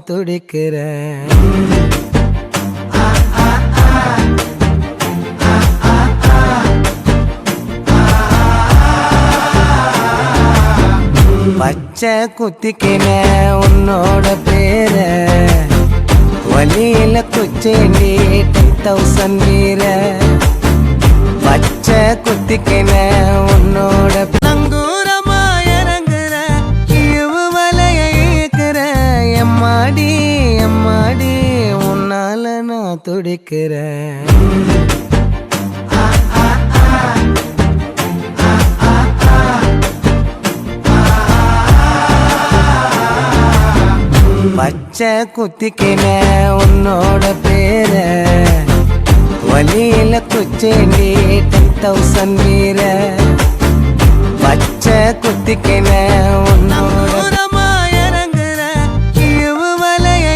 துடிக்கிறேன் பச்சை குத்திக்கின உன்னோட பேர. வழியில குச்சேண்டி டென் தௌசண்ட் வீர பச்சை குத்திக்கின உன்னோட நான் துடிக்கிறேன். பச்சை குத்திக்கின உன்னோட பேர வழியில குச்சேண்டி டென் தௌசண்ட் வீர பச்சை குத்திக்கின உன்னோட